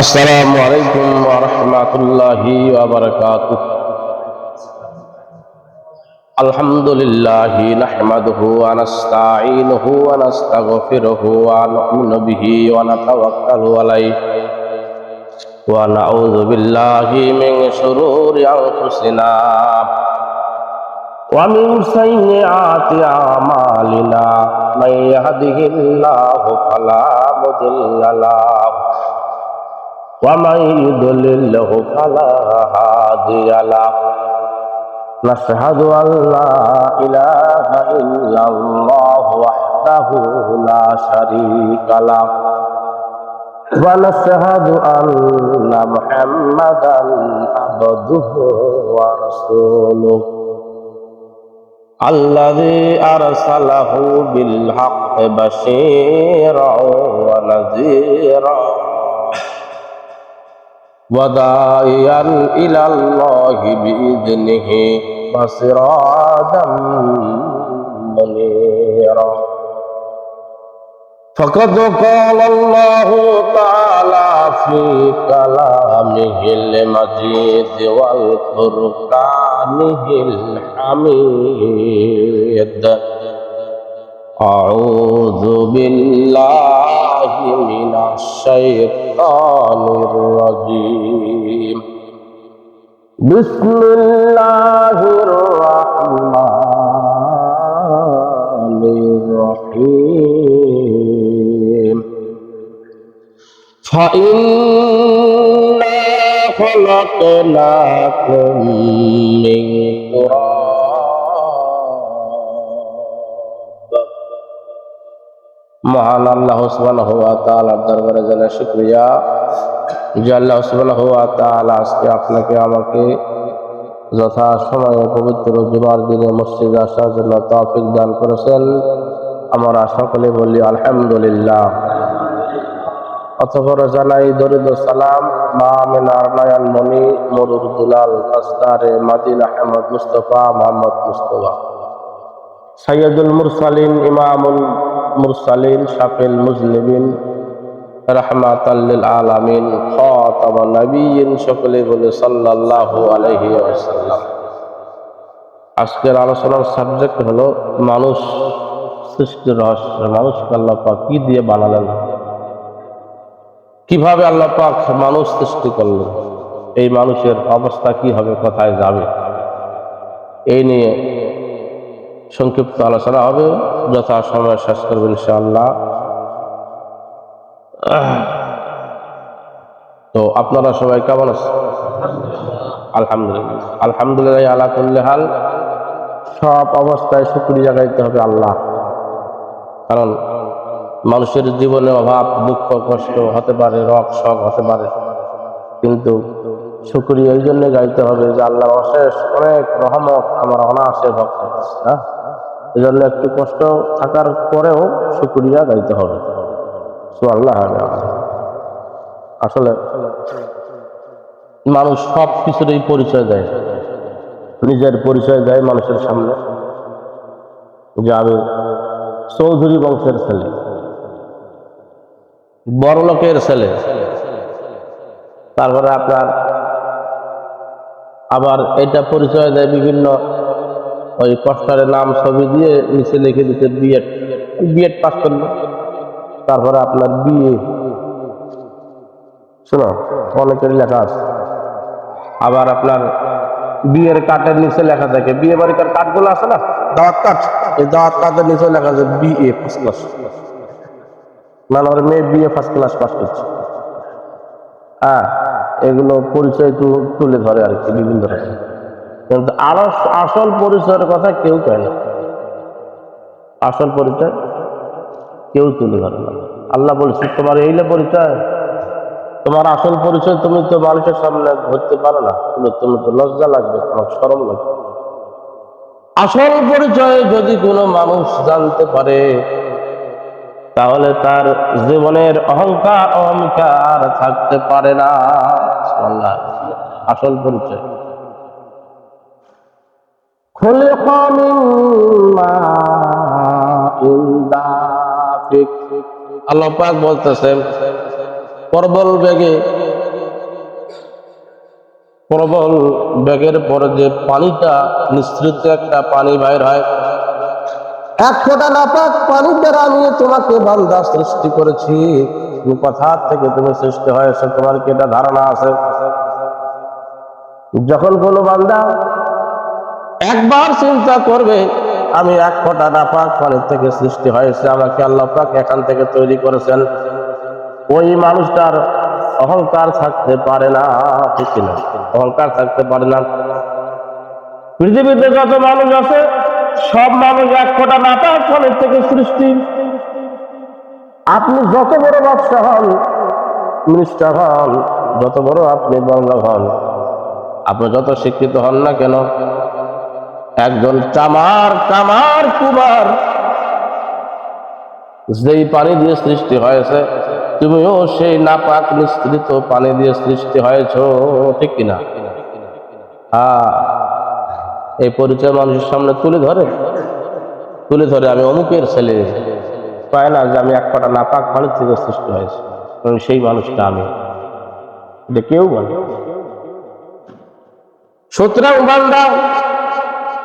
আসসালামু আলাইকুম ওয়া রাহমাতুল্লাহি ওয়া বারাকাতুহু। আলহামদুলিল্লাহি নাহমাদুহু ওয়া নাস্তাঈনুহু ওয়া নাস্তাগফিরুহু ওয়া নু'মিনু বিহি ওয়া নাতাওয়াক্কালু আলাইহি। ওয়া নাউযু বিল্লাহি মিন শুরুরি আনফুসিনা। ওয়া মিন সাইয়্যাতি আমালিনা। মাই ইয়াহদিহিল্লাহু ফালা মুদিল্লা লাহু। ومن يضلله فلا هادي له نشهد أن لا إله إلا الله وحده لا شريك له ونشهد أن محمدا عبده ورسوله الذي أرسله بالحق بشيرا ونذيرا وداعيا إلى الله بإذنه وسراجا منيرا فقد قال الله تعالى في كلامه المجيد والفرقانه الحميد أعوذ بالله من الشيطان الرجيم بسم الله الرحمن الرحيم فإنا خلقناكم من تراب মহান আল্লাহ সুবহানাহু ওয়া তাআলার দরবারে জানাই শুকরিয়া। যে আল্লাহ সুবহানাহু ওয়া তাআলা আজকে আপনাকে আমাকে যথা সময়ে পবিত্র জুমার দিনে মসজিদে আসার জন্য তৌফিক দান করেছেন। আমরা সকলে বলি আলহামদুলিল্লাহ। অতঃপর জানাই দরিদ সালাম, মা আমিনার নয়ন মণি মরুর দুলাল কাস্তারে মাদিন আহমদ মুস্তফা, মোহাম্মদ মুস্তফা। সৈয়দুল মুরসালিন, ইমামুল মুরসালিন, শাফিল মুজলিবিন রহমাতাল্লিল আলামিন, খাতাম নবীন, সকলে বলে সাল্লাল্লাহু আলাইহি ওয়াসাল্লাম। আজকের আলোচনার সাবজেক্ট হলো মানুষ সৃষ্টির রহস্য। মানুষকে আল্লাহ পাক কি দিয়ে বানালেন? কীভাবে আল্লাহ পাক মানুষ সৃষ্টি করলেন? এই মানুষের অবস্থা কি হবে? কোথায় যাবে? এই নিয়ে সংক্ষিপ্ত আলোচনা হবে, যথা সময় শেষ করবেন ইনশাআল্লাহ। তো আপনারা সবাই কেমন আছেন? আলহামদুলিল্লাহ। আলহামদুলিল্লাহ আলা করলে হাল। সব অবস্থায় শুক্রিয়া গাইতে হবে আল্লাহ। কারণ মানুষের জীবনে অভাব, দুঃখ, কষ্ট হতে পারে রক শখ হতে পারে। কিন্তু শুক্রিয়া এই জন্য গাইতে হবে যে আল্লাহ অশেষ অনেক রহমত আমার অনায়াসে ভক্ত হ্যাঁ এই জন্য একটু কষ্ট থাকার পরেও শুক্রিয়া গাইতে হবে। আল্লাহ আসলে মানুষ সব কিছুরই পরিচয় দেয়। নিজের পরিচয় দেয় মানুষের সামনে। যে আমি চৌধুরী বংশের ছেলে। বড় লোকের ছেলে। তারপরে আপনার আবার এটা পরিচয় দেয় বিভিন্ন ওই কষ্টারের নাম ছবি দিয়ে নিচে লিখে দিতে বিএড বিএড পাস করল। তারপরে আপনার বিয়ে শোনো অনেকের লেখা আছে। আবার আপনার বিয়ের কার্ডের নিচে লেখা থাকে। বিয়ে বাড়িকার কার্ডগুলো আছে না? দাওয়াত কার্ড এই দাওয়াত কার্ডের নিচে লেখা আছে বিএ ফার্স্ট ক্লাস মানে ওর মেয়ে বিএ ফার্স্ট ক্লাস পাস করছে। হ্যাঁ এগুলো পরিচয় তুলে ধরে আর কি বিভিন্ন রকম। কিন্তু আরও আসল পরিচয়ের কথা কেউ কয় না। আসল পরিচয় কেউ তুলে ধরে না। আল্লাহ বলছে, তোমার এইলে পরিচয়। তোমার আসল পরিচয় তুমি তো মানুষের সামনে ধরতে পারো না। কিন্তু তুমি তো লজ্জা লাগবে, তোমার সরম লাগবে। আসল পরিচয় যদি কোনো মানুষ জানতে পারে, তাহলে তার জীবনের অহংকার অহংকার থাকতে পারে না। আসল পরিচয়। خلق من ماء دافق আল্লাহ পাক বলতেছেন প্রবল বেগে প্রবল ব্যাগের পরে যে পানিটা নিঃসৃত একটা পানি বাইর হয় এক ফোঁটা নাপাক পানি দ্বারা আমি তোমাকে বান্দা সৃষ্টি করেছি তুমি কোথা থেকে তুমি সৃষ্টি হয়েছে তোমার কি এটা ধারণা আছে যখন কোনো বান্দা একবার চিন্তা করবে, আমি এক ফোঁটা নাপাক পানির থেকে সৃষ্টি হয়েছে, আমাকে আল্লাহ পাক এখান থেকে তৈরি করেছেন। ওই মানুষটার অহংকার থাকতে পারে না, ঠিক কিনা? অহংকার থাকতে পারে না। পৃথিবীতে যত মানুষ আছে, সব মানুষ এক ফোঁটা নাপাক পানির থেকে সৃষ্টি। আপনি যত বড় ব্যবসা হন, মিনিস্টার হন, যত বড় আপনি বঙ্গ হন, আপনি যত শিক্ষিত হন না কেন একজন চামার কামার কুমার। যেই পানি দিয়ে সৃষ্টি হয়েছে, তুমিও সেই নাপাক নিঃসৃত পানি দিয়ে সৃষ্টি হয়েছ, ঠিক কিনা? হ্যাঁ। এই পরিচয় মানুষের সামনে তুলে ধরে। তুলে ধরে আমি অমুকের ছেলে। পায় না যে আমি এক কটা নাপাক পানি থেকে সৃষ্টি হয়েছে। সেই মানুষটা আমি। কেউ বলে সুতরাং বান্দা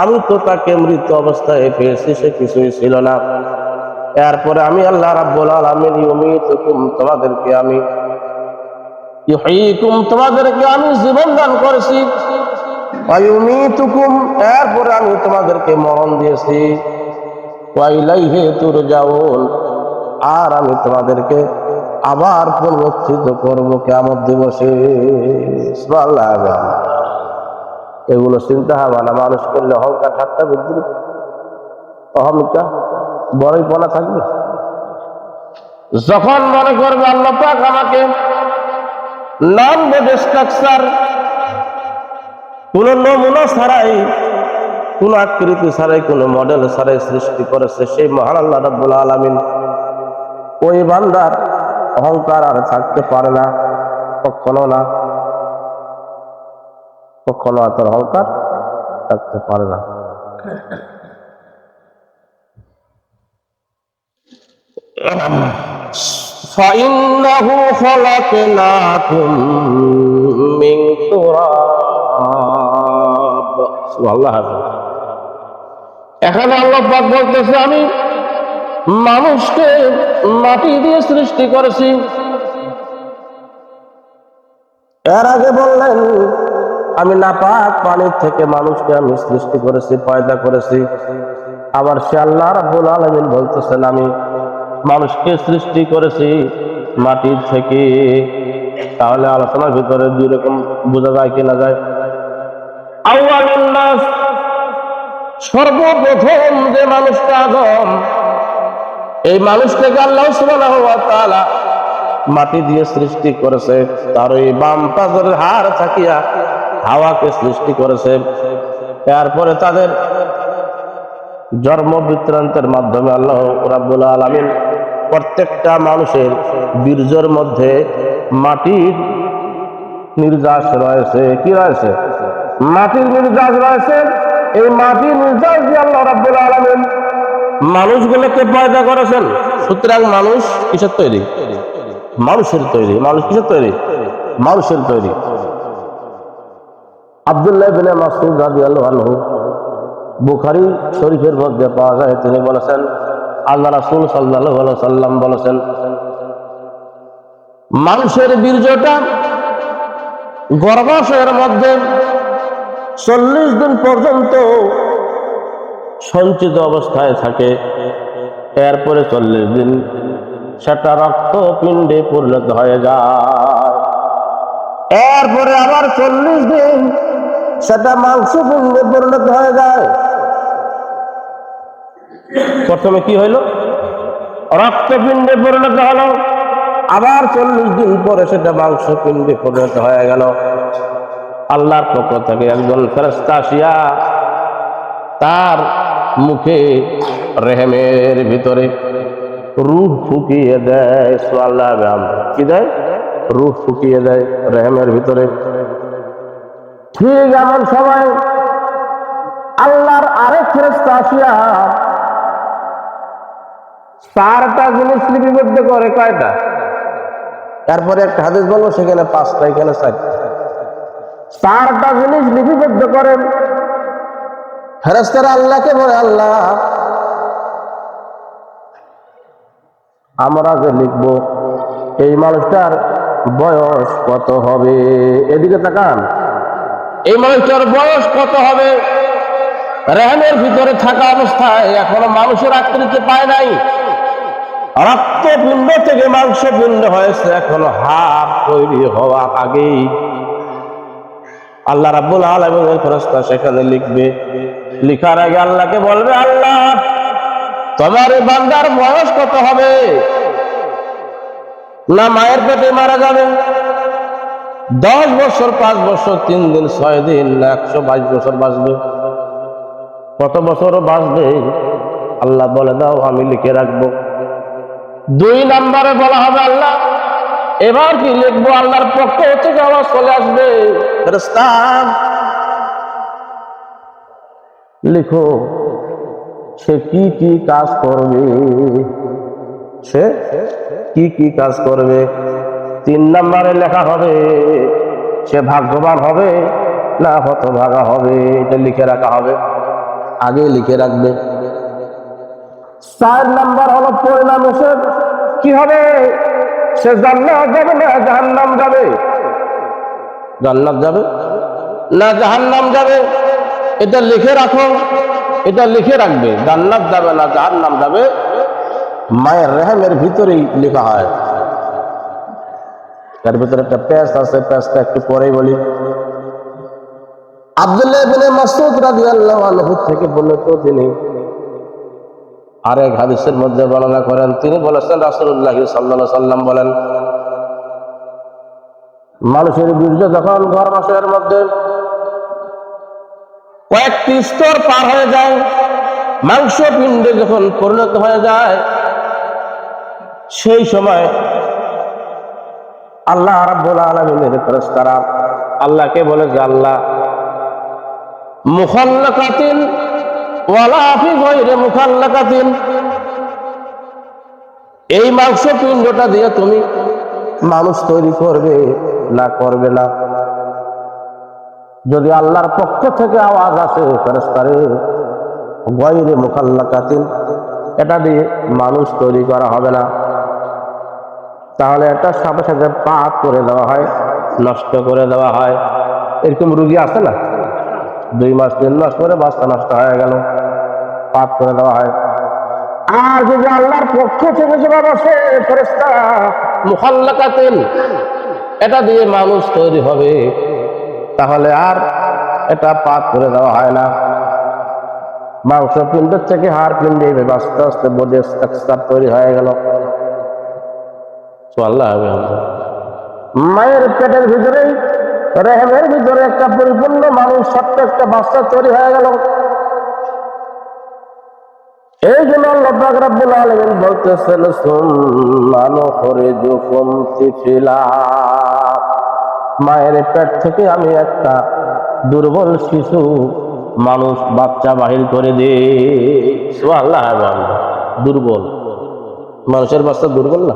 আমি তো তাকে মৃত অবস্থায় পেয়েছি সে কিছুই ছিল না। এরপরে আমি আল্লাহ রাব্বুল আলামিন ইউমীতুকুম, তোমাদেরকে আমি ইউহয়ীকুম তোমাদেরকে আমি জীবন দান করেছি। ওয়া ইউমীতুকুম, এরপরে আমি তোমাদেরকে মরণ দিয়েছি। ওয়া ইলাইহি তুরজাউন, আর আমি তোমাদেরকে আবার পুনরুত্থিত করব কেমন দিবসে। সুবহানাল্লাহ। এগুলো চিন্তা ভাবনা মানুষ করলে অহংকার ঠাট্টা বিদ্রুপ অহমিকা বড়ই পনা থাকবে। যখন মনে করবে আল্লাহ পাক আমাকে নাম বোধ স্ট্রাকচার কোন নমুনা ছাড়াই, কোন আকৃতি ছাড়াই, কোন মডেল ছাড়াই সৃষ্টি করেছে সেই মহান আল্লাহ রব্বুল আলমিন। ওই বান্দার অহংকার আর থাকতে পারে না, কখনো না। কখনো এত অহংকার থাকতে পারে না فإنه خلقناكم من تراب আল্লাহ এখানে আল্লাহ পাক বলতেছে আমি মানুষকে মাটি দিয়ে সৃষ্টি করেছি এর আগে বললেন আমি নাপাক পানির থেকে মানুষকে আমি সৃষ্টি করেছি, পয়দা করেছি। আবার সে আল্লাহ রাব্বুল আলামিন বলতেছেন, আমি মানুষকে সৃষ্টি করেছি মাটির থেকে। তাহলে আলোচনার ভিতরে দুই রকম বোঝা যায় কি না যায়? সর্বপ্রথম যে মানুষটা আদম, এই মানুষটাকে মাটি দিয়ে সৃষ্টি করেছে। তার ওই বাম পাজরের হাড় থাকিয়া হাওয়াকে সৃষ্টি করেছে। তারপরে তাদের জন্ম বৃত্তান্তের মাধ্যমে আল্লাহ রাব্বুল আলামিন প্রত্যেকটা মানুষের বীর্যর মধ্যে মাটির নির্যাস রয়েছে। কি রয়েছে? মাটির নির্যাস রয়েছে। এই মাটির নির্যাস দিয়ে আল্লাহ রাব্বুল আলামিন মানুষগুলোকে পয়দা করেছেন। সুতরাং মানুষ কিসের তৈরি? মানুষের তৈরি। মানুষ কিসের তৈরি? মানুষের তৈরি। আব্দুল্লাহ বিন মাসুদ রাদিয়াল্লাহু আনহু বুখারী শরীফের মধ্যে পাওয়া যায়, তিনি বলেছেন, আল্লাহ রাসূল আলাইহি সাল্লাম বলেছেন, মানুষের বীর্যটা গর্ভাশয়ের মধ্যে চল্লিশ দিন পর্যন্ত সঞ্চিত অবস্থায় থাকে, এরপরে চল্লিশ দিন সেটা রক্তপিণ্ডে পরিণত হয়ে যায়। এরপরে আবার চল্লিশ দিন সেটা মাংস মাংসপিণ্ডে পরিণত হয়ে যায়। প্রথমে কি হইল? রক্তপিণ্ডে পরিণত হলো। আবার চল্লিশ দিন পরে সেটা মাংসপিণ্ডে পরিণত হয়ে গেল। আল্লাহর পক্ষ থেকে একজন ফেরস্তা আসিয়া তার মুখে রেহেমের ভিতরে রুহ ফুকিয়ে দেয়। সোয়াল্লাহ কি দেয়? রুহ ফুকিয়ে দেয় রেহেমের ভিতরে। ঠিক এমন সময় আল্লাহর আরেক ফেরস্তা আসিয়া চারটা জিনিস লিপিবদ্ধ করে কয়টা? তারপরে একটা হাদিস বলব সেখানে পাঁচটা এখানে চারটা। চারটা জিনিস লিপিবদ্ধ করেন। ফেরস্তারা আল্লাহকে বলে আল্লাহ আমরা যে লিখব এই মানুষটার বয়স কত হবে? এদিকে তাকান। এই মানুষটার বয়স কত হবে? রেহানের ভিতরে থাকা অবস্থায় এখনও মানুষের আকৃতি পায় নাই। রক্তপিণ্ড থেকে মাংসপিণ্ড হয়েছে, এখনও হাত তৈরি হওয়া আগেই। আল্লাহ রাব্বুল আলমিনের ফেরস্তা সেখানে লিখবে, লিখার আগে আল্লাহকে বলবে, আল্লাহ, তোমার এই বান্দার বয়স কত হবে? না মায়ের পেটে মারা যাবে। দশ বছর, পাঁচ বছর, তিন দিন, ছয় দিন, একশো বাইশ বছর বাঁচবে। কত বছর বাঁচবে? আল্লাহ বলে দাও, আমি লিখে রাখব। দুই নাম্বারে বলা হবে আল্লাহ, এবার কি লিখব? আল্লাহর পক্ষ থেকে আবার চলে আসবে। লিখো, সে কি কি কাজ করবে? সে কি কি কাজ করবে? তিন নম্বরে লেখা হবে, সে ভাগ্যবান হবে, না হতভাগা হবে, এটা লিখে রাখা হবে। আগে লিখে রাখবে। চার নাম্বার হলো পরিণাম এসে কি হবে? সে জান্নাত যাবে না জাহান্নাম যাবে? জান্নাত যাবে? না জাহান্নাম যাবে? এটা লিখে রাখো, এটা লিখে রাখবে। জান্নাত যাবে না জাহান্নাম যাবে? মায়ের রেহেমের ভিতরেই লেখা হয়। তার ভিতরে একটা প্যাস আছে প্যাসটা একটু পরেই বলি। আব্দুল্লাহ ইবনে মাসউদ রাদিয়াল্লাহু আনহু থেকে বর্ণিত তিনি আরেক হাদিসের মধ্যে বর্ণনা করেন, তিনি বলেছেন রাসূলুল্লাহ সাল্লাল্লাহু সাল্লাম বলেন, মানুষের বীর্য যখন গর্ভাশয়ের মধ্যে কয়েকটি স্তর পার হয়ে যায় মাংস পিণ্ডে যখন পরিণত হয়ে যায়, সেই সময় আল্লাহ রাব্বুল আলামিনের ফেরেশতারা আল্লাহকে বলে যে, আল্লাহ, মুখাল্লাকাতিন ওয়ালা ফি গায়রি মুখাল্লাকাতিন, এই মাংস পিণ্ডটা দিয়ে তুমি মানুষ তৈরি করবে না করবে না? যদি আল্লাহর পক্ষ থেকে আওয়াজ আসে ফেরেস্তারে গয়রে মুখাল্লাকাতিন, এটা দিয়ে মানুষ তৈরি করা হবে না। তাহলে এটা সাথে সাথে পাপ করে দেওয়া হয়, নষ্ট করে দেওয়া হয়। এরকম রুগী আছে না? দুই মাস, তিন মাস পরে বাচ্চা নষ্ট হয়ে গেল, পাপ করে দেওয়া হয়। আর যদি আল্লাহর পক্ষ থেকে জবাব আসে ফেরেস্তা মুখাল্লাকাতিন, এটা দিয়ে মানুষ তৈরি হবে, তাহলে আর এটা পাপ করে দেওয়া হয় না। মাংস পিণ্ডের থেকে হাড় পিণ্ডে আস্তে আস্তে বডি তৈরি হয়ে গেল। আল্লাহ। মায়ের পেটের ভিতরেই, রেহেমের ভিতরে একটা পরিপূর্ণ মানুষ ছোট্ট একটা বাচ্চা তৈরি হয়ে গেল এই জন্য আল্লাহ রাব্বুল আলামিন বলতেছেন নুখরিজুকুম তিফলা মায়ের পেট থেকে আমি একটা দুর্বল শিশু মানুষ, বাচ্চা বাহির করে দে আল্লাহ দুর্বল মানুষের বাচ্চা দুর্বল না।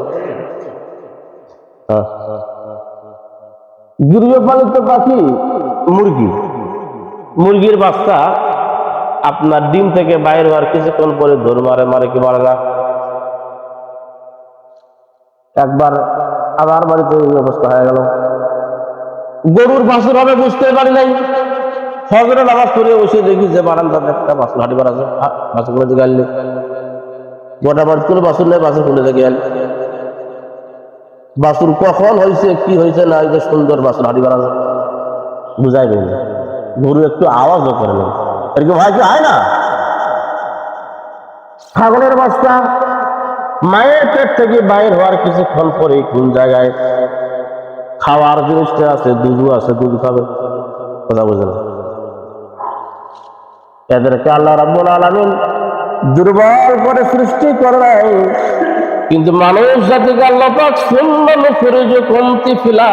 গৃহপালিত পাখি, মুরগি। মুরগির বাচ্চা আপনার ডিম থেকে বাইরে হওয়ার কিছুক্ষণ পরে ধর মারে মারে কি মারে না? একবার আবার বাড়িতে অবস্থা হয়ে গেল। গরুর বাসুর হবে বুঝতে পারি নাই। ফজরে নামাজ পড়ে বসে দেখি যে বারান্দাতে একটা বাছুর হাঁটি আছে। বাছুর করে গোটা বাড়ি কোনো বাছুর নেই, বাছুর খুলে দেখে বাছুর কখন হয়েছে কি হয়েছে না যে সুন্দর বাছুর হাঁটি আছে বুঝাইবে না গরু একটু আওয়াজও করে না। এরকম হয় কি হয় না? ছাগলের বাচ্চা মায়ের পেট থেকে বাইর হওয়ার কিছুক্ষণ পরে কোন জায়গায় খাওয়ার জিনিসটা আছে দুধু আছে, দুধ খাবে। কথা বুঝলেন এদেরকে আল্লাহ রাব্বুল আলামিন দুর্বল করে সৃষ্টি করে কিন্তু মানুষ জাতিকে আল্লাহ পাক সুন্দর যে কমতি ফিলা।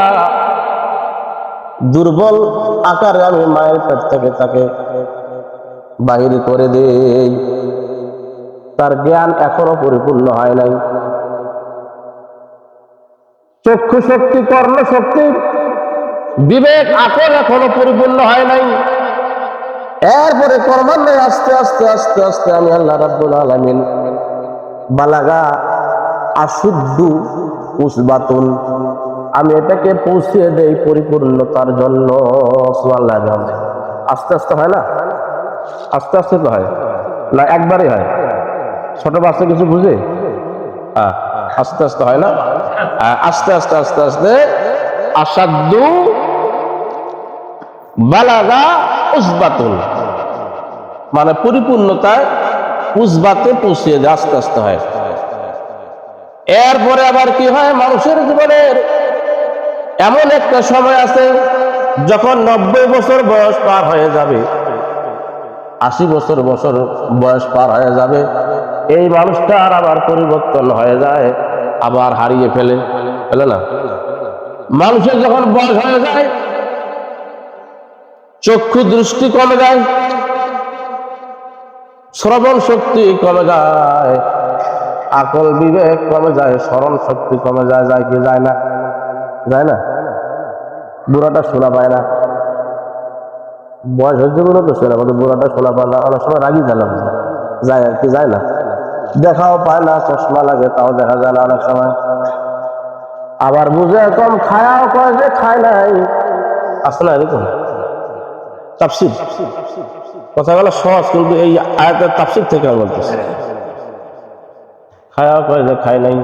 দুর্বল আকারে আমি মায়ের পেট থেকে তাকে বাহির করে দেই। তার জ্ঞান এখনও পরিপূর্ণ হয় নাই। চক্ষু শক্তি, কর্ণ শক্তি, বিবেক আকল এখনও পরিপূর্ণ হয় নাই। এরপরে ক্রমান্বয়ে আস্তে আস্তে আস্তে আস্তে আমি আল্লাহ রাব্বুল আলামিন বালাগা আশুদ্ধ উসবাতুন। আমি এটাকে পৌঁছিয়ে দেই পরিপূর্ণতার জন্য আস্তে আস্তে হয় না? আস্তে আস্তে তো হয়। না, একবারই হয়। ছোট বাচ্চা কিছু বুঝে? হ্যাঁ আস্তে আস্তে হয় না? আস্তে আস্তে আস্তে আস্তে আসাদু বালাগা উসবাতুন। মানে পরিপূর্ণতায় উসবাতে পৌঁছিয়ে যায় আস্তে আস্তে হয়। এরপরে আবার কি হয়? মানুষের জীবনের এমন একটা সময় আছে যখন নব্বই বছর বয়স পার হয়ে যাবে, আশি বছর বছর বয়স পার হয়ে যাবে, এই মানুষটার আবার পরিবর্তন হয়ে যায়, আবার হারিয়ে ফেলে ফেলে না? মানুষের যখন বয়স হয়ে যায়, চক্ষু দৃষ্টি কমে যায়, শ্রবণ শক্তি কমে যায় আকল বিবেক কমে যায়, স্মরণ শক্তি কমে যায় যায় কি যায় না? যায় না? বুড়াটা শোনা পায় না। বয়স হচ্ছে বলে তো শোনা কিন্তু বুড়াটা শোনা পায় না। অনেক সময় রাগি গেলাম। যায় আর কি, যায় না। দেখাও পায় না, চশমা লাগে, তাও দেখা যায় না অনেক সময়। আবার বুঝে কম খায়াও কয় যে খায় নাই। আসে না এরকম? তাফসির? কথাগুলো সহজ, কিন্তু এই আয়াতের তাফসির থেকে বলতেছি। খায়াও কয় যে খায় নাই।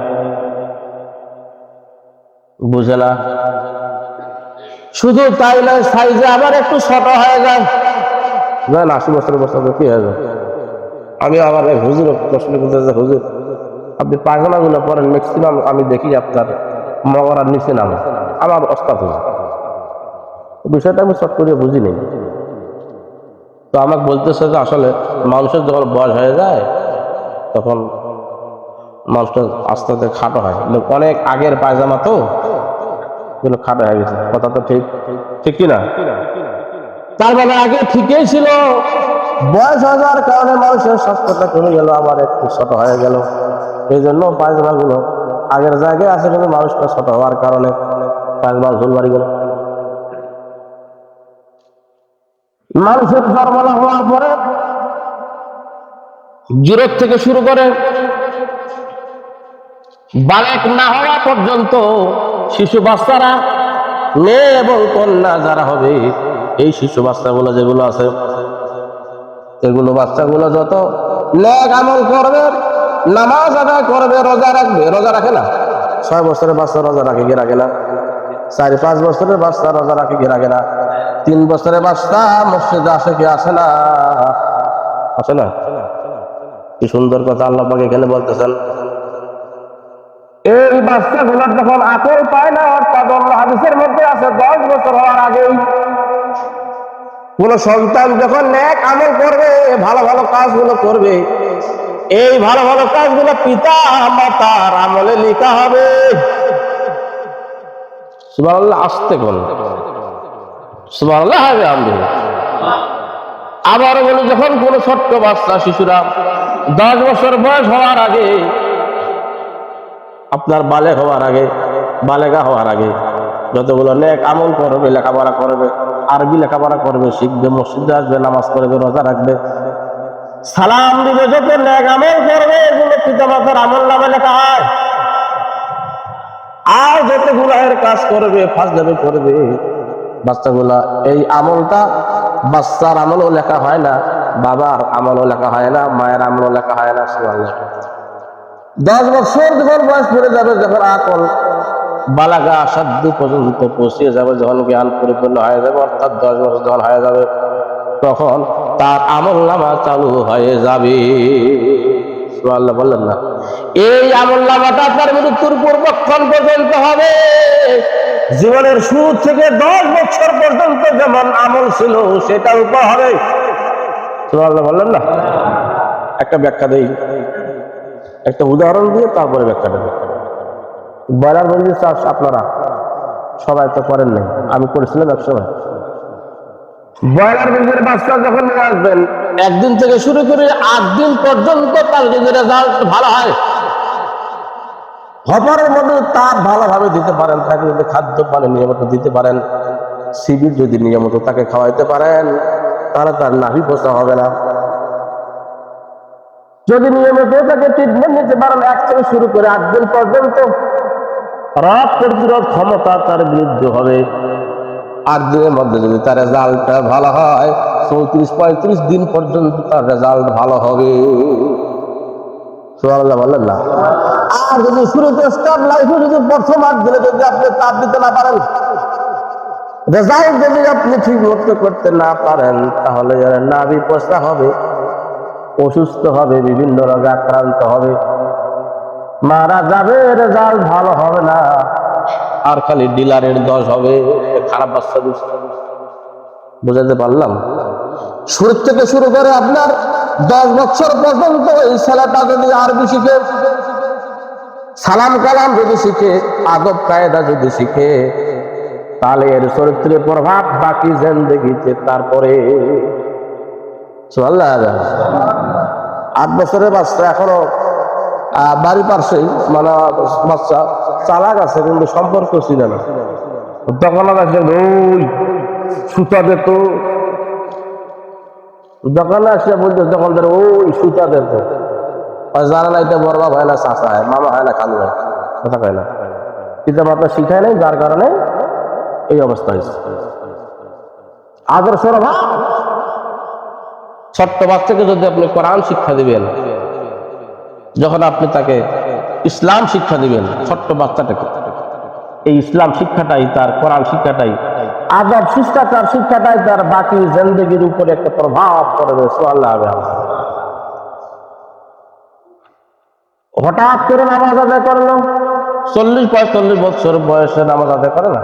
বুঝে না শুধু তাই নয়, সাইজে আবার একটু ছোট হয়ে যায়। না আশি বছর বছর কি হয়ে যায় আমি আবার হুজুর প্রশ্ন করতেছে হুজুর, আপনি পায়খানাগুলো পরেন ম্যাক্সিমাম আমি দেখি আপনার মগরার নিচে নামে। আমার অস্তাদ হুজুর। বিষয়টা আমি চট করে বুঝি নেই তো আমাকে বলতেছে যে, আসলে মানুষের যখন বয়স হয়ে যায়, তখন মানুষটা আস্তে আস্তে খাটো হয়। অনেক আগের পায়জামা তো, এগুলো খাটো হয়ে গেছে। কথা তো ঠিক ঠিক কিনা? তার মানে আগে ঠিকই ছিল। বয়স হওয়ার কারণে মানুষের স্বাস্থ্যটা কমে গেল, আবার একটু ছোট হয়ে গেল। এই জন্য পায়জামা গুলো আগের জায়গায় আছে কিন্তু মানুষটা ছোট হওয়ার কারণে পায়জামা ঝুল বাড়ি গেল। মানুষের ধর্মলা হওয়ার পরে জুরত থেকে শুরু করে বালেক না হওয়া পর্যন্ত শিশু বাচ্চারা মেয়ে এবং কন্যা যারা হবে, এই শিশু বাচ্চাগুলো যেগুলো আছে, এগুলো বাচ্চাগুলো যত ন্যাক আমল করবে, নামাজ আদায় করবে, রোজা রাখবে, রোজা রাখে না? ছয় বছরের বাচ্চা রোজা রাখে কি রাখে না চারি, পাঁচ বছরের বাচ্চা রোজা রাখে কি রাখে না তিন বছরের বাচ্চা মসজিদে আসে কি আসে না? আসে না? কি সুন্দর কথা আল্লাহ পাক এখানে বলতেছেন। এই বাচ্চাগুলোর যখন আকল পায় না অন্য হাদিসের মধ্যে আছে, দশ বছর হওয়ার আগেই। কোন সন্তান যখন ন্যাক আমল করবে, ভালো ভালো কাজগুলো করবে, এই ভালো ভালো কাজগুলো পিতা মাতার আমলে লেখা হবে। সুবহানাল্লাহ, আসতে কোন সুবহানাল্লাহ হবে আমি আবার বলে, যখন কোন ছোট্ট বাচ্চা, শিশুরা দশ বছর বয়স হওয়ার আগে আপনার বালে হওয়ার আগে, বালেগা হওয়ার আগে যতগুলো নেক আমল করবে, লেখাপড়া করবে, আরবি লেখাপড়া করবে, শিখবে, মসজিদে আসবে, নামাজ পড়বে, রোজা রাখবে, সালাম দিবে, যত নেক আমল করবে, এগুলো পিতা মাতার আমল নামে লেখা হয়। আর যত গুলাহের কাজ করবে, ফাজলামি করবে, বাচ্চাগুলা এই আমলটা বাচ্চার আমলও লেখা হয় না, বাবার আমলও লেখা হয় না, মায়ের আমলও লেখা হয় না, সুবহানাল্লাহ। দশ বছর যখন বয়স পড়ে যাবে, যখন আকল বালাগা সাধ্য পর্যন্ত পৌঁছে যাবে, যখন জ্ঞান পরিপূর্ণ হয়ে যাবে, অর্থাৎ দশ বছর যখন হয়ে যাবে, তখন তার আমল নামা চালু হয়ে যাবে। আল্লাহ বললেন না। এই আমল নামাটা আপনার মৃত্যুর পূর্বক্ষণ পর্যন্ত হবে। জীবনের শুরু থেকে দশ বছর পর্যন্ত যেমন আমল ছিল সেটার উপর হবে। আল্লাহ বললেন না? একটা ব্যাখ্যা দেই। একটা উদাহরণ দিয়ে তারপরে ব্যাখ্যাটা ব্রয়লার মুরগির চাষ আপনারা, সবাই তো করেন নাই। আমি করেছিলাম এক ব্রয়লার মুরগির বাচ্চা যখন নিয়ে আসবেন একদিন থেকে শুরু করে আট দিন পর্যন্ত তার যদি রেজাল্ট ভালো হয়। হবারের মধ্যে তাপ ভালোভাবে দিতে পারেন, তাকে যদি খাদ্য পানি নিয়মিত দিতে পারেন, শিবির যদি নিয়মিত তাকে খাওয়াইতে পারেন, তাহলে তার নাভি পোষা হবে না। যদি নিয়মিত তাকে ট্রিটমেন্ট নিতে পারেন এক থেকে শুরু করে আট দিন পর্যন্ত রোগ প্রতিরোধ ক্ষমতা তার বিরুদ্ধে হবে। আট দিনের মধ্যে যদি তার রেজাল্টটা ভালো হয় চৌত্রিশ পঁয়ত্রিশ দিন পর্যন্ত তার রেজাল্ট ভালো হবে। বললেন না? আর যদি শুরুতে স্টার্ট লাইফে যদি প্রথম আট দিনে যদি আপনি তাপ দিতে না পারেন রেজাল্ট যদি আপনি ঠিক মতো করতে না পারেন তাহলে এর নাভি পচা হবে। অসুস্থ হবে, বিভিন্ন রোগে আক্রান্ত হবে। মারা যাবে, রেজাল্ট ভালো হবে না। আর খালি ডিলারের দশ হবে খারাপ বাচ্চা বুঝাতে পারলাম? শুরু থেকে শুরু করে আপনার দশ বছর পর্যন্ত এই ছেলেটা যদি আরবি শিখে, সালাম কালাম যদি শিখে, আদব কায়দা যদি শিখে, তাহলে এর চরিত্রের প্রভাব বাকি জেন্দেগিতে তারপরে আট বছরের বাচ্চা এখনও বাড়ি পার্শ্বেই মানে বাচ্চা চালাক আছে, কিন্তু সম্পর্ক ছিল না। দোকানে আছে ওই সুতা দে তো দোকানে আসে বলতে দোকানদার ওই সুতা দে তো আর জানা না, এটা বড় হয় না চাষা হয়, মামা হয় না, খালু হয়। কথা কয় না। পিতা মাতা শিখায় নাই, যার কারণে এই অবস্থা হয়েছে। আদর্শ ছোট্ট বাচ্চাকে যদি আপনি কোরআন শিক্ষা দিবেন, যখন আপনি তাকে ইসলাম শিক্ষা দিবেন, ছোট্ট বাচ্চাটাকে, এই ইসলাম শিক্ষাটাই, তার কোরআন শিক্ষাটাই আদব শিষ্টাচার শিক্ষাটাই তার বাকি জিন্দগির উপরে একটা প্রভাব পড়বে সোয়াল্লাহ হঠাৎ করে নামাজ আদায় করল। চল্লিশ পঁয়তাল্লিশ বছর বয়সে নামাজ আদায় করে না?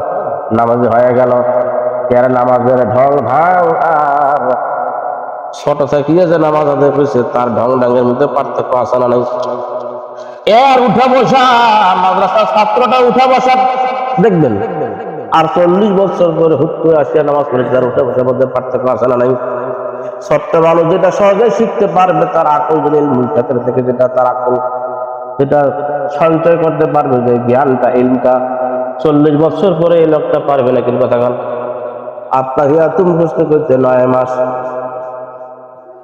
নামাজ হয়ে গেল। এর নামাজের ঢল ভাঙ আর ছোট থেকে যে নামাজ আদায় করেছে, তার ঢং ডাঙ্গের মধ্যে পার্থক্য আছে না নাই? এর উঠা বসা, মাদ্রাসার ছাত্রটা উঠা বসা। দেখবেন, আর চল্লিশ বছর পরে হুট করে আসিয়া নামাজ পড়েছে তার উঠা বসার মধ্যে পার্থক্য আছে না নাই? ছোট্ট মানুষ যেটা সহজে শিখতে পারবে, তার আকল যদি ক্ষেত্র থেকে যেটা তার আকল, যেটা সঞ্চয় করতে পারবে, যে জ্ঞানটা এলমটা চল্লিশ বছর পরে এই লোকটা পারবে না কিন্তু কথা আপনাকে তুমি বুঝতে করতে নয় মাস।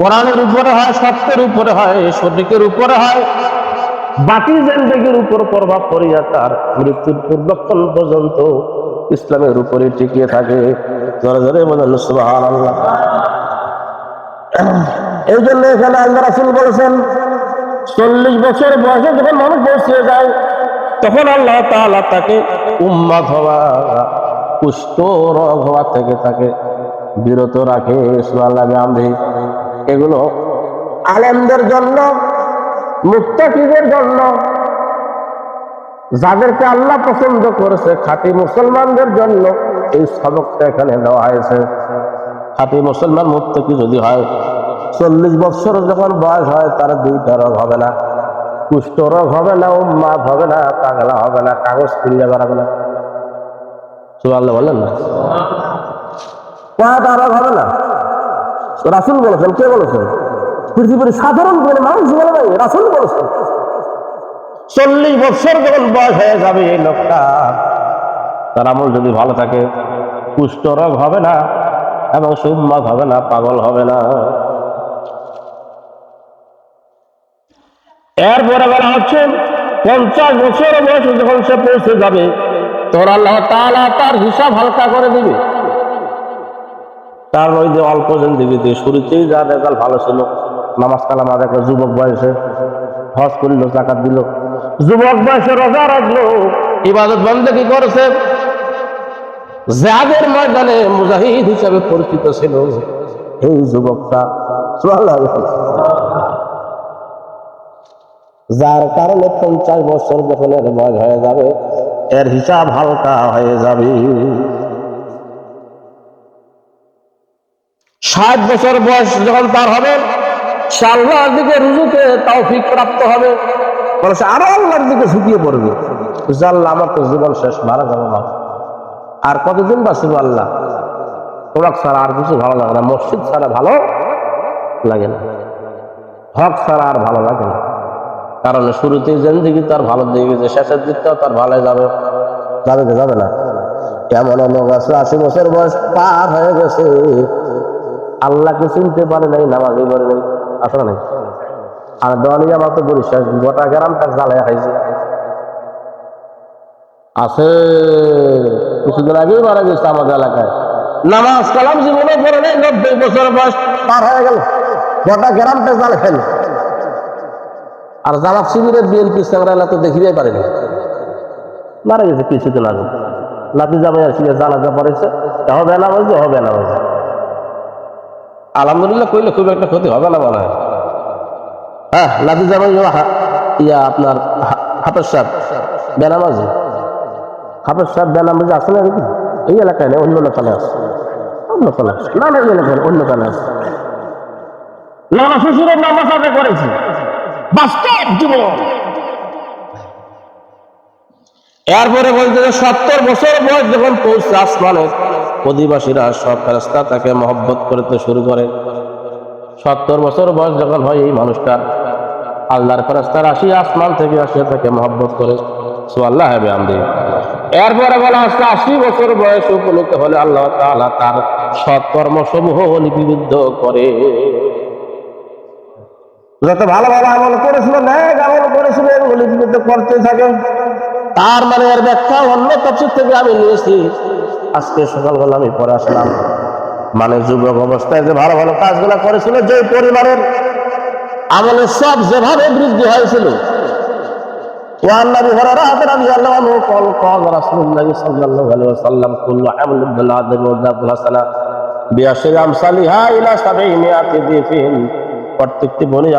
কোরআনের উপরে হয়, সত্যের উপরে হয়, সঠিকের উপরে হয়। বাকি জেন্দেগির উপর প্রভাব পড়িয়া তার মৃত্যুর পূর্বক্ষণ পর্যন্ত ইসলামের উপরে টিকিয়ে থাকে। জোরে জোরে বলেন, সুবহানাল্লাহ। এই জন্য এখানে আল্লাহ রাসুল বলেছেন, চল্লিশ বছর বয়সে যখন মানুষ পৌঁছে যায়, তখন আল্লাহ তাআলা তাকে উম্মাদ হওয়া কুষ্ঠ রোগ হওয়া থেকে তাকে বিরত রাখে। সুবহানাল্লাহ, বিহামদিহি। এগুলো আলেমদের জন্য মুক্তাকিদের জন্য, যাদেরকে আল্লাহ পছন্দ করেছে, খাঁটি মুসলমানদের জন্য এই সবকটা এখানে দেওয়া হয়েছে। খাঁটি মুসলমান মুক্তকি যদি হয়, চল্লিশ বছর যখন বয়স হয়, তার দুইটা রোগ হবে না। কুষ্ঠ রোগ হবে না, উম্মাদ হবে না, পাগলা হবে না, কাগজ কিনলে বেড়াবে না। সুবহানাল্লাহ বলেন না। রোগ হবে না। রাসুল বলেছেন, কে বলেছেন পৃথিবীর সাধারণ কোনো মানুষ বলে নাই, রাসুল বলেছেন চল্লিশ বছর যখন বয়স হয়ে যাবে এই লোকটা, তার আমল যদি ভালো থাকে, কুষ্ঠ রোগ হবে না এবং সুম্মাদ হবে না, পাগল হবে না। এরপরে বলা হচ্ছে, পঞ্চাশ বছর বয়সে যখন সে পৌঁছে যাবে তোর আল্লাহ তার হিসাব হালকা করে দিবে। তার ওই যে অল্প জিন্দিগিতে শুরুতেই যা রেজাল্ট ভালো ছিল, নামাজ কালাম আদায় করে যুবক বয়সে হজ করল, জাকাত দিল। যুবক বয়সে রোজা রাখল, ইবাদত বন্ধে কি করেছে? যাদের ময়দানে মুজাহিদ হিসাবে পরিচিত ছিল। এই যুবকটা। যার কারণে পঞ্চাশ বছর যখন এর বয়স হয়ে যাবে, এর হিসাব হালকা হয়ে যাবে। ষাট বছর বয়স যখন তার হবে, সে আল্লাহর দিকে রুজুতে তৌফিক প্রাপ্ত হবে। সে আরও আল্লাহর দিকে ঝুঁকিয়ে পড়বে। আল্লাহ, আমার তো জীবন শেষ, মারা যাব না। আর কতদিন বাঁচবো আল্লাহ? তোমাক ছাড়া আর কিছু ভালো লাগে না। মসজিদ ছাড়া ভালো লাগে না। হক ছাড়া আর ভালো লাগে না। কারণ শুরুতেই জিন্দিগি তার ভালো দিকে গেছে, শেষের দিকটাও তার ভালো যাবে। যাবে যাবে না? এমন লোক আছে? আশি বছর বয়স পার হয়ে গেছে। আল্লাহকে চিনতে পারে নাই নামাজই পড়ে নাই। আসলে নাই? আর দলিয়া মাত্র পরিষ্কার গোটা গ্রামটা জ্বালায় খাইছে। আছে, কিছুদিন আগেই মারা গেছে আমাদের এলাকায়। নামাজ কালাম জীবনে পড়ে নেই, নব্বই বছর বয়স পার হয়ে গেল। গোটা গ্রামটা জাল খেল আর জামাত শিবিরের বিএনপি স্যাংরা তো দেখিতেই পারেনি মারা গেছে কিছুদিন আগে। নাতি জামাই আসি জানাজা পড়েছে। হবে না বলছে, হবে না বলছে। আলহামদুলিল্লাহ কইলে খুব একটা ক্ষতি হবে না মনে হয়। হ্যাঁ নাতি জামাই ইয়া আপনার হাফেজ সাহেব বেনামাজি। হাফেজ সাহেব বেনামাজি আছে না? এই এলাকায় নেই অন্য এলাকায় আছে। অন্য এলাকায় আছে। না না এই এলাকায় নেই, অন্য এলাকায় আছে। নানা শ্বশুরের নামাজ আদায় করেছে। বাস্তব জীবন এরপরে বলতে যে সত্তর বছর বয়স যখন পৌঁছে আসমানে অধিবাসীরা সব ফেরস্তা তাকে মহব্বত করতে শুরু করে। সত্তর বছর বয়স যখন হয় এই মানুষটার, আল্লাহর ফেরস্তার আসি, আসমান থেকে আসিয়া তাকে মহব্বত করে। সো আল্লাহ হবে আমদি এরপরে বলা হচ্ছে, আশি বছর বয়স উপনীত হলে আল্লাহ তাআলা তার সৎকর্ম সমূহ লিপিবদ্ধ করে। যত ভালো ভালো আমল করেছিল, ন্যাক আমল করেছিল, এগুলো লিপিবদ্ধ করতে থাকে। তার মানে এর ব্যাখ্যা অন্য তফসির থেকে আমি নিয়েছি। আজকে সকালবেলা আমি পরে আসলাম। মানে যুবক অবস্থায় যে ভালো ভালো কাজগুলো করেছিল যে পরিবারের আমলের সব যেভাবে বৃদ্ধি হয়েছিল। প্রত্যেকটি বনি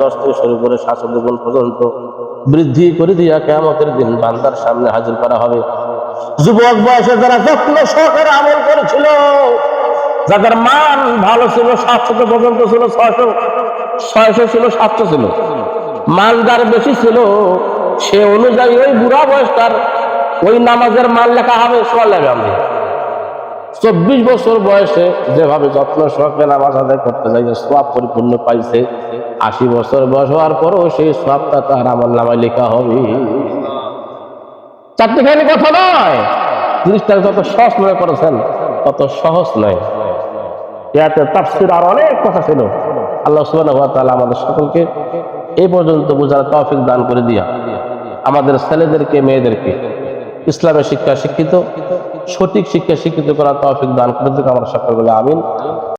দশ থেকে শুরু করে পর্যন্ত বৃদ্ধি করে দিয়া কেমতের দিন বান্দার সামনে হাজির করা হবে। যুবক বয়সে যারা যত্ন সহকারে আমল করেছিল, যাদের মান ভালো ছিল, সাতশো পর্যন্ত ছিল, ছয়শো ছয়শো ছিল, সাতশো ছিল। মান যার বেশি ছিল, সে অনুযায়ী ওই বুড়া বয়সটার ওই নামাজের মান লেখা হবে, সোয়াল লাগবে আমি চব্বিশ বছর বয়সে যেভাবে যত্ন সহকারে নামাজ আদায় করতে যাই সব পরিপূর্ণ পাইছে, আশি বছর বয়স হওয়ার পরও সেই সবটা তার আমার নামায় লেখা হবে চারটিখানি কথা নয়। জিনিসটা যত সহজ মনে করেছেন, তত সহজ নয় ইয়াতে তাফসির আর অনেক কথা ছিল। আল্লাহ তাআলা আমাদের সকলকে এই পর্যন্ত বোঝার তৌফিক দান করে দিয়া আমাদের ছেলেদেরকে, মেয়েদেরকে ইসলামের শিক্ষা শিক্ষিত, সঠিক শিক্ষা শিক্ষিত করার তৌফিক দান করে দিক। আমরা সকল আমিন।